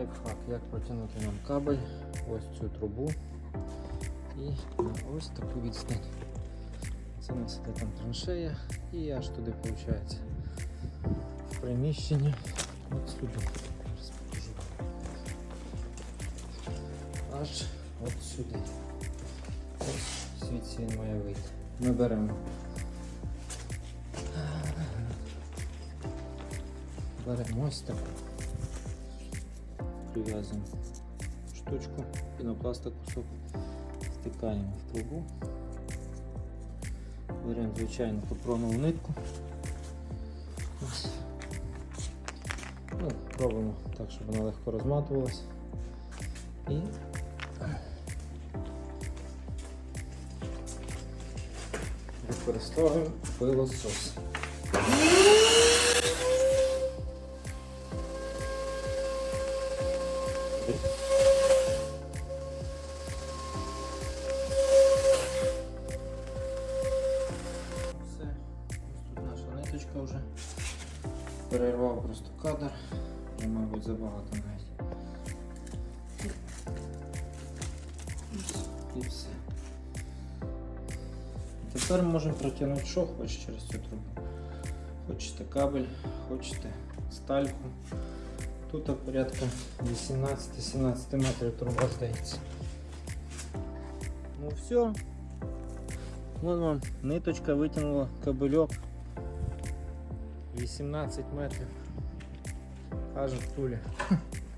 Лайфхак, як протягнути нам кабель, ось цю трубу і ось таку відстань. Це у нас іде там траншея і аж туди виходить в приміщення. От сюди. Аж от сюди. Ось звідси він має вийти. Ми беремо. Беремо ось таку. Прив'язуємо штучку, пінопласта кусок, стикаємо в трубу. Беремо звичайну папронову нитку. Ось. Ну, робимо так, щоб вона легко розматувалась. І використовуємо пилосос. Все, ось тут наша ниточка вже. Перервав просто кадр, вже, мабуть, забагато навіть. І все. Тепер можемо протягнути що хочеш через цю трубу. Хочете кабель, хочете стальку. Тут порядка 18-17 метрів труба здається. Ну все. Вон вам ниточка витягнула кабельок 18 метрів. Аж в тулі.